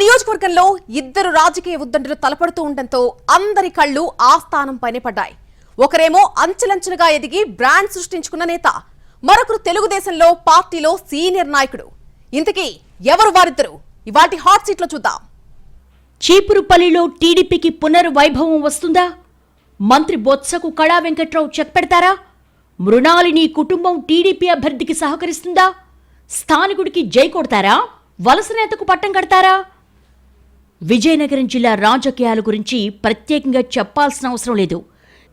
నియోజకవర్గంలో ఇద్దరు రాజకీయ ఉద్దండులు తలపడుతూ ఉండటంతో అందరి కళ్ళు ఆ స్థానంపైనే పడ్డాయి. ఒకరేమో అంచెలంచెలుగా ఎదిగి బ్రాండ్ సృష్టించుకున్న నేత మరొకరు తెలుగుదేశంలో పార్టీలో సీనియర్ నాయకుడు. ఇంతకీ ఎవరు వారిద్దరు? ఇవాటి హాట్ సీట్లో చూద్దాం. చీపురుపల్లిలో టీడీపీకి పునర్వైభవం వస్తుందా? మంత్రి బొత్సకు కళా వెంకట్రావు చెక్ పెడతారా? మృణాలిని కుటుంబం టీడీపీ అభ్యర్థికి సహకరిస్తుందా? స్థానికుడికి జై కొడతారా? వలస నేతకు పట్టం కడతారా? విజయనగరం జిల్లా రాజకీయాల గురించి ప్రత్యేకంగా చెప్పాల్సిన అవసరం లేదు.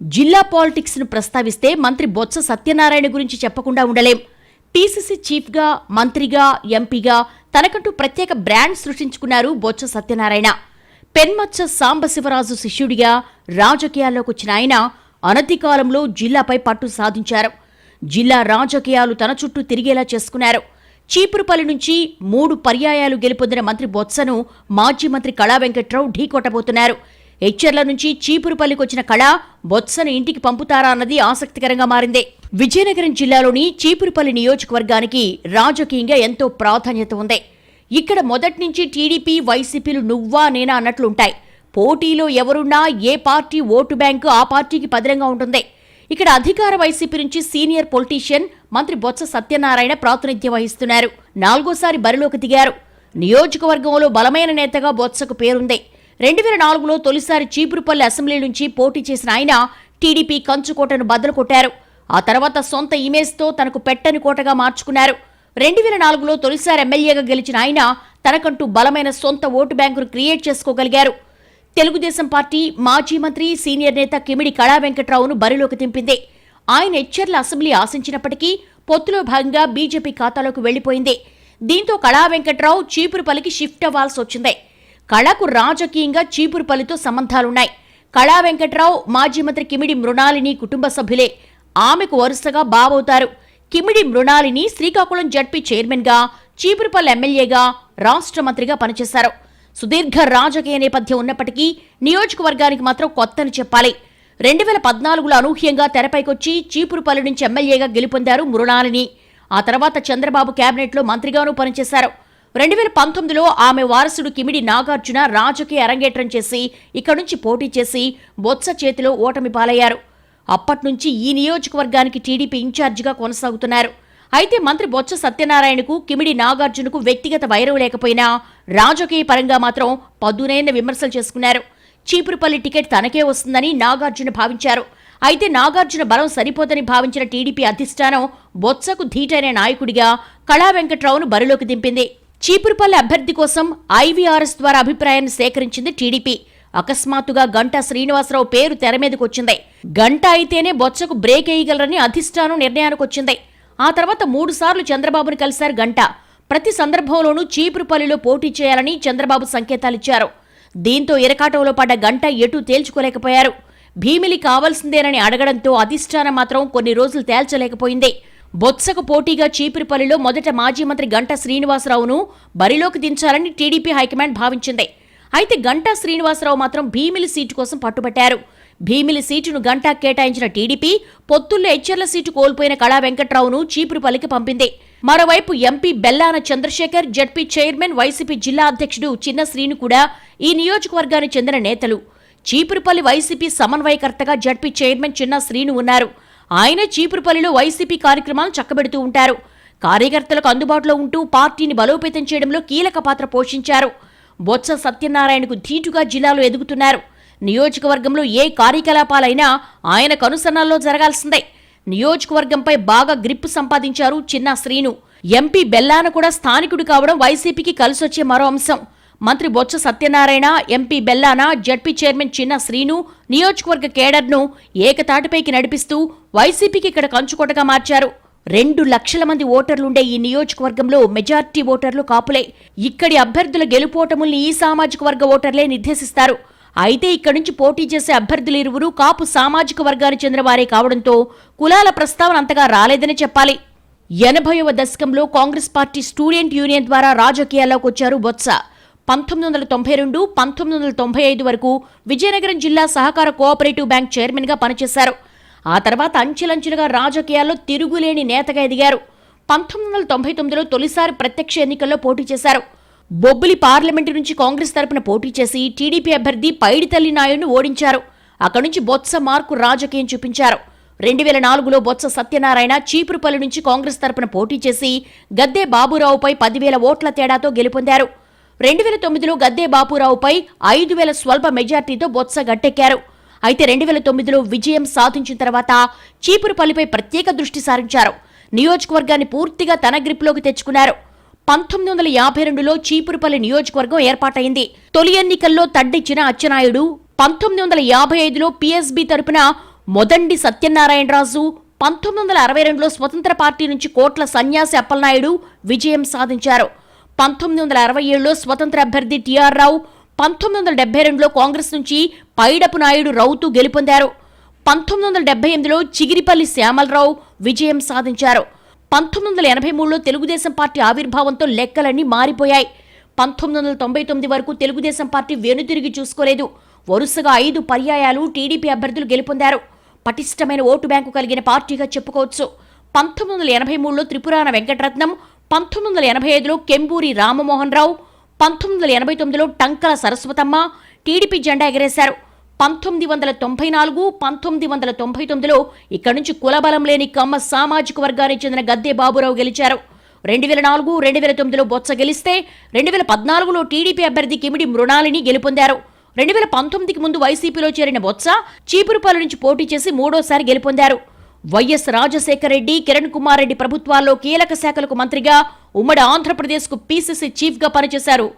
జిల్లా పాలిటిక్స్ను ప్రస్తావిస్తే మంత్రి బొత్స సత్యనారాయణ గురించి చెప్పకుండా ఉండలేం. టీసీసీ చీఫ్గా మంత్రిగా ఎంపీగా తనకంటూ ప్రత్యేక బ్రాండ్ సృష్టించుకున్నారు బొత్స సత్యనారాయణ. పెన్మచ్చ సాంబశివరాజు శిష్యుడిగా రాజకీయాల్లోకి వచ్చిన ఆయన అనతి కాలంలో జిల్లాపై పట్టు సాధించారు. జిల్లా రాజకీయాలు తన చుట్టూ తిరిగేలా చేసుకున్నారు. చీపురుపల్లి నుంచి మూడు పర్యాయాలు గెలుపొందిన మంత్రి బొత్సను మాజీ మంత్రి కళా వెంకట్రావు ఢీకొట్టబోతున్నారు. హెచ్చర్ల నుంచి చీపురుపల్లికి వచ్చిన కళ బొత్సను ఇంటికి పంపుతారా అన్నది ఆసక్తికరంగా మారింది. విజయనగరం జిల్లాలోని చీపురుపల్లి నియోజకవర్గానికి రాజకీయంగా ఎంతో ప్రాధాన్యత ఉంది. ఇక్కడ మొదటి నుంచి టీడీపీ వైసీపీలు నువ్వా నేనా అన్నట్లుంటాయి. పోటీలో ఎవరున్నా ఏ పార్టీ ఓటు బ్యాంకు ఆ పార్టీకి పదిలంగా ఉంటుంది. ఇక్కడ అధికార వైసీపీ నుంచి సీనియర్ పొలిటీషియన్ మంత్రి బొత్స సత్యనారాయణ ప్రాతినిధ్యం వహిస్తున్నారు. నాలుగోసారి బరిలోకి దిగారు. నియోజకవర్గంలో బలమైన నేతగా బొత్సకు పేరుంది. రెండు వేల నాలుగులో తొలిసారి చీపురుపల్లి అసెంబ్లీ నుంచి పోటీ చేసిన ఆయన టీడీపీ కంచుకోటను బద్దలు కొట్టారు. ఆ తర్వాత సొంత ఇమేజ్తో తనకు పెట్టని కోటగా మార్చుకున్నారు. రెండు వేల నాలుగులో తొలిసారి ఎమ్మెల్యేగా గెలిచిన ఆయన తనకంటూ బలమైన సొంత ఓటు బ్యాంకును క్రియేట్ చేసుకోగలిగారు. తెలుగుదేశం పార్టీ మాజీ మంత్రి సీనియర్ నేత కిమిడి కళా వెంకట్రావును బరిలోకి దింపింది. ఆయన ఎచ్చర్ల అసెంబ్లీ ఆశించినప్పటికీ పొత్తులో భాగంగా బీజేపీ ఖాతాలోకి వెళ్ళిపోయింది దీంతో కళా వెంకట్రావు చీపురుపల్లికి షిఫ్ట్ అవ్వాల్సి వచ్చింది. కళకు రాజకీయంగా చీపురుపల్లితో సంబంధాలున్నాయి. కళా వెంకట్రావు మాజీ మంత్రి కిమిడి మృణాలిని కుటుంబ సభ్యులే. ఆమెకు వరుసగా బావవుతారు. కిమిడి మృణాలిని శ్రీకాకుళం జడ్పీ చైర్మన్గా చీపురుపల్లి ఎమ్మెల్యేగా రాష్ట్ర మంత్రిగా పనిచేశారు. సుదీర్ఘ రాజకీయ నేపథ్యం ఉన్నప్పటికీ నియోజకవర్గానికి మాత్రం కొత్తని చెప్పాలి. రెండు వేల పద్నాలుగులో అనూహ్యంగా తెరపైకొచ్చి చీపురుపల్లి నుంచి ఎమ్మెల్యేగా గెలుపొందారు మృణాలిని. ఆ తర్వాత చంద్రబాబు కేబినెట్లో మంత్రిగానూ పనిచేశారు. రెండు వేల పంతొమ్మిదిలో ఆమె వారసుడు కిమిడి నాగార్జున రాజకీయ అరంగేట్రం చేసి ఇక్కడి నుంచి పోటీ చేసి బొత్స చేతిలో ఓటమి పాలయ్యారు. అప్పటి నుంచి ఈ నియోజకవర్గానికి టీడీపీ ఇన్ఛార్జిగా కొనసాగుతున్నారు. అయితే మంత్రి బొత్స సత్యనారాయణకు కిమిడి నాగార్జునకు వ్యక్తిగత వైరం లేకపోయినా రాజకీయ పరంగా మాత్రం పదునైన విమర్శలు చేసుకున్నారు. చీపురుపల్లి టికెట్ తనకే వస్తుందని నాగార్జున భావించారు. అయితే నాగార్జున బలం సరిపోదని భావించిన టీడీపీ అధిష్టానం బొత్సకు ధీటైన నాయకుడిగా కళా వెంకట్రావును బరిలోకి దింపింది. చీపురుపల్లి అభ్యర్థి కోసం ఐవీఆర్ఎస్ ద్వారా అభిప్రాయాన్ని సేకరించింది టీడీపీ. అకస్మాత్తుగా గంటా శ్రీనివాసరావు పేరు తెర మీదకొచ్చింది. గంట అయితేనే బొత్సకు బ్రేక్ వేయగలరని అధిష్టానం నిర్ణయానికి వచ్చింది ఆ తర్వాత మూడుసార్లు చంద్రబాబును కలిశారు గంట. ప్రతి సందర్భంలోనూ చీపురుపల్లిలో పోటీ చేయాలని చంద్రబాబు సంకేతాలిచ్చారు. దీంతో ఇరకాటంలో పడ్డ గంట ఎటూ తేల్చుకోలేకపోయారు. భీమిలి కావాల్సిందేనని అడగడంతో అధిష్టానం మాత్రం కొన్ని రోజులు తేల్చలేకపోయింది. బొత్సకు పోటీగా చీపురుపల్లిలో మొదట మాజీ మంత్రి గంటా శ్రీనివాసరావును బరిలోకి దించాలని టీడీపీ హైకమాండ్ భావించింది. అయితే గంటా శ్రీనివాసరావు మాత్రం భీమిలి సీటు కోసం పట్టుబట్టారు. భీమిలి సీటును గంటా కేటాయించిన టీడీపీ పొత్తుల్లో హెచ్చర్ల సీటు కోల్పోయిన కళా వెంకట్రావును చీపురుపల్లికి పంపింది. మరోవైపు MP Bellana Chandrasekhar ZP chairman YCP జిల్లా అధ్యక్షుడు చిన్న శ్రీను కూడా ఈ నియోజకవర్గానికి చెందిన నేతలు. చీపురుపల్లి వైసీపీ సమన్వయకర్తగా జడ్పీ చైర్మన్ చిన్న శ్రీను ఉన్నారు. ఆయన చీపురుపల్లిలో వైసీపీ కార్యక్రమాలు చక్కబెడుతూ ఉంటారు. కార్యకర్తలకు అందుబాటులో ఉంటూ పార్టీని బలోపేతం చేయడంలో కీలక పాత్ర పోషించారు. బొత్స సత్యనారాయణకు ధీటుగా జిల్లాలో ఎదుగుతున్నారు. నియోజకవర్గంలో ఏ కార్యకలాపాలైనా ఆయన కనుసన్నల్లో జరగాల్సిందే. నియోజకవర్గంపై బాగా గ్రిప్ సంపాదించారు చిన్న శ్రీను. ఎంపీ బెల్లాన కూడా స్థానికుడు కావడం వైసీపీకి కలిసొచ్చే మరో అంశం. మంత్రి Botsa Satyanarayana MP Bellana ZP chairman Chinna Srinu నియోజకవర్గ కేడర్ను ఏకతాటిపైకి నడిపిస్తూ వైసీపీకి ఇక్కడ కంచుకోటగా మార్చారు. రెండు లక్షల మంది ఓటర్లుండే ఈ నియోజకవర్గంలో మెజార్టీ ఓటర్లు కాపులే. ఇక్కడి అభ్యర్థుల గెలుపోటముల్ని ఈ సామాజిక వర్గ ఓటర్లే నిర్దేశిస్తారు. అయితే ఇక్కడి నుంచి పోటీ చేసే అభ్యర్థులు ఇరువురు కాపు సామాజిక వర్గానికి చెందిన వారే కావడంతో కులాల ప్రస్తావన అంతగా రాలేదని చెప్పాలి. ఎనభైవ దశకంలో కాంగ్రెస్ పార్టీ స్టూడెంట్ యూనియన్ ద్వారా రాజకీయాల్లోకి వచ్చారు బొత్స. పంతొమ్మిది వందల తొంభై రెండు పంతొమ్మిది వందల తొంభై ఐదు వరకు విజయనగరం జిల్లా సహకార కోఆపరేటివ్ బ్యాంక్ చైర్మన్గా పనిచేశారు. ఆ తర్వాత అంచెలంచెలుగా రాజకీయాల్లో తిరుగులేని నేతగా ఎదిగారు. పంతొమ్మిది వందల తొంభై తొమ్మిదిలో తొలిసారి ప్రత్యక్ష ఎన్నికల్లో పోటీ చేశారు. బొబ్బిలి పార్లమెంటు నుంచి కాంగ్రెస్ తరపున పోటీ చేసి టీడీపీ అభ్యర్థి పైడితల్లి నాయుడును ఓడించారు. అక్కడి నుంచి బొత్స మార్కు రాజకీయం చూపించారు. రెండు వేల నాలుగులో బొత్స సత్యనారాయణ చీపురుపల్లి నుంచి కాంగ్రెస్ తరపున పోటీ చేసి గద్దే బాబురావుపై పదివేల ఓట్ల తేడాతో గెలుపొందారు. రెండు వేల తొమ్మిదిలో గద్దే బాపురావుపై ఐదు వేల స్వల్ప మెజార్టీతో బొత్స గట్టెక్కారు. అయితే రెండు వేల తొమ్మిదిలో విజయం సాధించిన తర్వాత చీపురుపల్లిపై ప్రత్యేక దృష్టి సారించారు. నియోజకవర్గాన్ని పూర్తిగా తన గ్రిప్లోకి తెచ్చుకున్నారు. పంతొమ్మిది వందల యాభై రెండులో చీపురుపల్లి నియోజకవర్గం ఏర్పాటైంది. తొలి ఎన్నికల్లో తడ్డిచ్చిన అచ్చెన్నాయుడు పంతొమ్మిది వందల యాభై ఐదులో పిఎస్బి తరపున మొదండి సత్యనారాయణరాజు పంతొమ్మిది వందల అరవై రెండులో స్వతంత్ర పార్టీ నుంచి కోట్ల సన్యాసి అప్పలనాయుడు విజయం సాధించారు. పంతొమ్మిది వందల అరవై ఏడులో స్వతంత్ర అభ్యర్థి టిఆర్ రావు పంతొమ్మిది వందల డెబ్బై రెండులో కాంగ్రెస్ నుంచి పైడపు నాయుడు రౌతు గెలుపొందారు. పంతొమ్మిది వందల డెబ్బై ఎనిమిదిలో చిగిరిపల్లి శ్యామలరావు విజయం సాధించారు. పంతొమ్మిది వందల ఎనభై మూడులో తెలుగుదేశం పార్టీ ఆవిర్భావంతో లెక్కలన్నీ మారిపోయాయి. పంతొమ్మిది వందల తొంభై తొమ్మిది వరకు తెలుగుదేశం పార్టీ వెనుతిరిగి చూసుకోలేదు. వరుసగా ఐదు పర్యాయాలు టీడీపీ అభ్యర్థులు గెలుపొందారు. పటిష్టమైన ఓటు బ్యాంకు కలిగిన పార్టీగా చెప్పుకోవచ్చు. పంతొమ్మిది వందల ఎనభై మూడులో త్రిపురాన వెంకటరత్నం పంతొమ్మిది వందల ఎనభై ఐదులో కెంబూరి రామమోహన్ రావు పంతొమ్మిది వందల ఎనభై తొమ్మిదిలో టంకల సరస్వతమ్మ టీడీపీ జెండా ఎగరేశారు. పంతొమ్మిది వందల తొంభై నాలుగు పంతొమ్మిది వందల తొంభై తొమ్మిదిలో ఇక్కడి నుంచి కులబలం లేని కమ్మ సామాజిక వర్గానికి చెందిన గద్దె బాబురావు గెలిచారు. రెండు వేల నాలుగు రెండు వేల తొమ్మిదిలో బొత్స గెలిస్తే రెండు వేల పద్నాలుగులో టీడీపీ అభ్యర్థి కిమిడి మృణాలిని గెలుపొందారు. రెండు వేల పంతొమ్మిదికి ముందు వైసీపీలో చేరిన బొత్స చీపురుపాలు నుంచి పోటీ చేసి మూడోసారి గెలుపొందారు. వైఎస్ రాజశేఖర రెడ్డి కిరణ్ కుమార్ రెడ్డి ప్రభుత్వాల్లో కీలక శాఖలకు మంత్రిగా ఉమ్మడి ఆంధ్రప్రదేశ్కు పీసీసీ చీఫ్గా పనిచేశారు.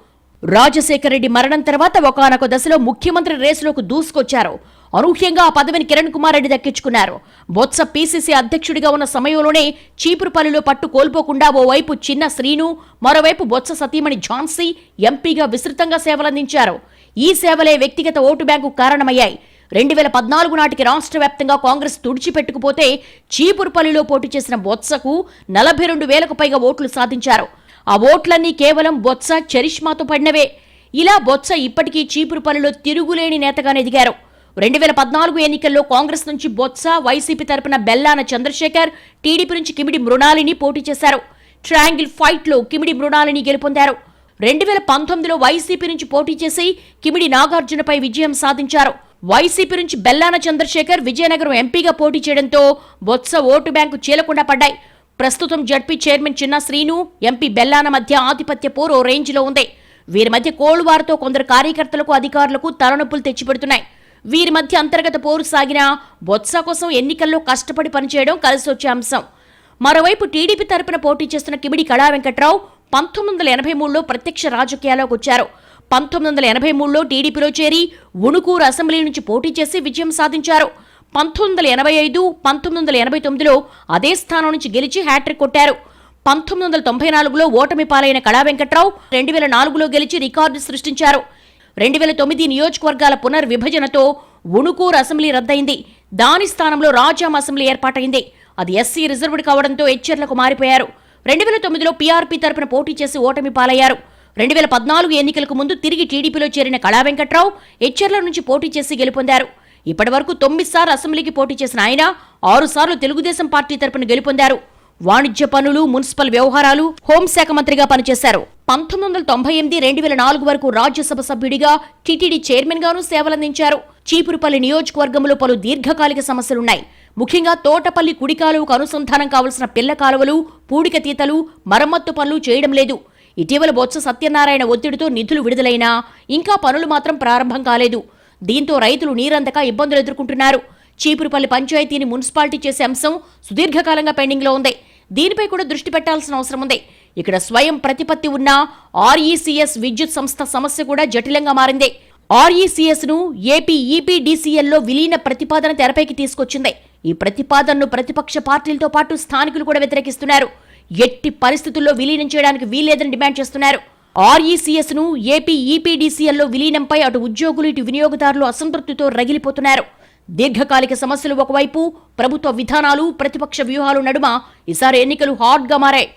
రాజశేఖర రెడ్డి మరణం తర్వాత ఒకానొక దశలో ముఖ్యమంత్రి రేసులోకి దూసుకొచ్చారు. అనూహ్యంగా ఆ పదవిని కిరణ్ కుమార్ రెడ్డి దక్కించుకున్నారు. బొత్స పీసీసీ అధ్యక్షుడిగా ఉన్న సమయంలోనే చీపురుపల్లిలో పట్టు కోల్పోకుండా ఓవైపు చిన్న శ్రీను మరోవైపు బొత్స సతీమణి ఝాన్సీ ఎంపీగా విస్తృతంగా సేవలందించారు. ఈ సేవలే వ్యక్తిగత ఓటు బ్యాంకు కారణమయ్యాయి. రెండు వేల పద్నాలుగు నాటికి రాష్ట్ర వ్యాప్తంగా కాంగ్రెస్ తుడిచిపెట్టుకుపోతే చీపురుపల్లిలో పోటీ చేసిన బొత్సకు నలభై రెండు వేలకు పైగా ఓట్లు సాధించారు. ఆ ఓట్లన్నీ కేవలం బొత్స చరిష్మాతో పడినవే. ఇలా బొత్స ఇప్పటికీ చీపురు పనిలో తిరుగులేని నేతగా ఎదిగారు రెండు వేల పద్నాలుగు ఎన్నికల్లో కాంగ్రెస్ నుంచి బొత్స వైసీపీ తరపున బెల్లాన చంద్రశేఖర్ టీడీపీ నుంచి కిమిడి మృణాలిని పోటీ చేశారు. ట్రయాంగిల్ ఫైట్లో కిమిడి మృణాలిని గెలుపొందారు. రెండు వేల పంతొమ్మిదిలో వైసీపీ నుంచి పోటీ చేసి కిమిడి నాగార్జునపై విజయం సాధించారు. వైసీపీ నుంచి బెల్లాన చంద్రశేఖర్ విజయనగరం ఎంపీగా పోటీ చేయడంతో బొత్స ఓటు బ్యాంకు చీలకుండా పడ్డాయి. ప్రస్తుతం ZP chairman Chinna Srinu MP Bellana మధ్య ఆధిపత్య పోరు ఓ రేంజ్లో ఉంది. వీరి మధ్య కోళ్వారుతో కొందరు కార్యకర్తలకు అధికారులకు తలనొప్పులు తెచ్చిపెడుతున్నాయి. వీరి మధ్య అంతర్గత పోరు సాగినా బొత్స కోసం ఎన్నికల్లో కష్టపడి పనిచేయడం కలిసి వచ్చే అంశం. మరోవైపు టీడీపీ తరపున పోటీ చేస్తున్న కిమిడి కళా వెంకట్రావు పంతొమ్మిది వందల ఎనభై మూడులో ప్రత్యక్ష రాజకీయాల్లోకి వచ్చారు. పంతొమ్మిది వందల ఎనభై మూడులో టీడీపీలో చేరి ఉణుకూరు అసెంబ్లీ నుంచి పోటీ చేసి విజయం సాధించారు. పంతొమ్మిది వందల ఎనభై ఐదు పంతొమ్మిది వందల ఎనభై తొమ్మిదిలో అదే స్థానం నుంచి గెలిచి హ్యాట్రిక్ కొట్టారు. పంతొమ్మిది వందల తొంభై నాలుగులో ఓటమి పాలైన కళా వెంకట్రావు రెండు వేల నాలుగులో గెలిచి రికార్డు సృష్టించారు. రెండు వేల తొమ్మిది నియోజకవర్గాల పునర్విభజనతో ఉణుకూరు అసెంబ్లీ రద్దయింది. దాని స్థానంలో రాజాం అసెంబ్లీ ఏర్పాటైంది. అది ఎస్సీ రిజర్వ్డ్ కావడంతో హెచ్చర్లకు మారిపోయారు. రెండు వేల తొమ్మిదిలో పీఆర్పీ తరపున పోటీ చేసి ఓటమి పాలయ్యారు. రెండు వేల పద్నాలుగు ఎన్నికలకు ముందు తిరిగి టీడీపీలో చేరిన కళా వెంకట్రావు హెచ్చర్ల నుంచి పోటీ చేసి గెలుపొందారు. ఇప్పటి వరకు తొమ్మిది అసెంబ్లీకి పోటీ చేసిన ఆయన ఆరుసార్లు తెలుగుదేశం పార్టీ తరపున గెలుపొందారు. వాణిజ్య పనులు మున్సిపల్ వ్యవహారాలు హోంశాఖ మంత్రిగా పనిచేశారు. పంతొమ్మిది వందల తొంభై ఎనిమిది రెండు వేల నాలుగు వరకు రాజ్యసభ సభ్యుడిగా టీటీడీ చైర్మన్ గాను సేవలందించారు. చీపురుపల్లి నియోజకవర్గంలో పలు దీర్ఘకాలిక సమస్యలున్నాయి. ముఖ్యంగా తోటపల్లి కుడి కాలువకు అనుసంధానం కావలసిన పిల్ల కాలువలు పూడిక తీతలు మరమ్మత్తు పనులు చేయడం లేదు. ఇటీవల బొత్స సత్యనారాయణ ఒత్తిడితో నిధులు విడుదలైనా ఇంకా పనులు మాత్రం ప్రారంభం కాలేదు. దీంతో రైతులు నీరందక ఇబ్బందులు ఎదుర్కొంటున్నారు. చీపురుపల్లి పంచాయతీని మున్సిపాలిటీ చేసే అంశం సుదీర్ఘకాలంగా పెండింగ్లో ఉంది. దీనిపై కూడా దృష్టి పెట్టాల్సిన అవసరం ఉంది. ఇక్కడ స్వయం ప్రతిపత్తి ఉన్న ఆర్ఈసీఎస్ విద్యుత్ సంస్థ సమస్య కూడా జటిలంగా మారింది. ఆర్ఈసీఎస్ను ఏపీ ఈపీడీసీఎల్లో విలీన ప్రతిపాదన తెరపైకి తీసుకొచ్చింది. ఈ ప్రతిపాదనను ప్రతిపక్ష పార్టీలతో పాటు స్థానికులు కూడా వ్యతిరేకిస్తున్నారు. ఎట్టి పరిస్థితుల్లో విలీనం చేయడానికి వీల్లేదని డిమాండ్ చేస్తున్నారు. ఆర్ఈసీఎస్ను ఏపీ ఈపీడీసీఎల్లో విలీనంపై అటు ఉద్యోగులు ఇటు వినియోగదారులు అసంతృప్తితో రగిలిపోతున్నారు. దీర్ఘకాలిక సమస్యలు ఒకవైపు ప్రభుత్వ విధానాలు ప్రతిపక్ష వ్యూహాలు నడుమ ఈసారి ఎన్నికలు హాట్గా మారాయి.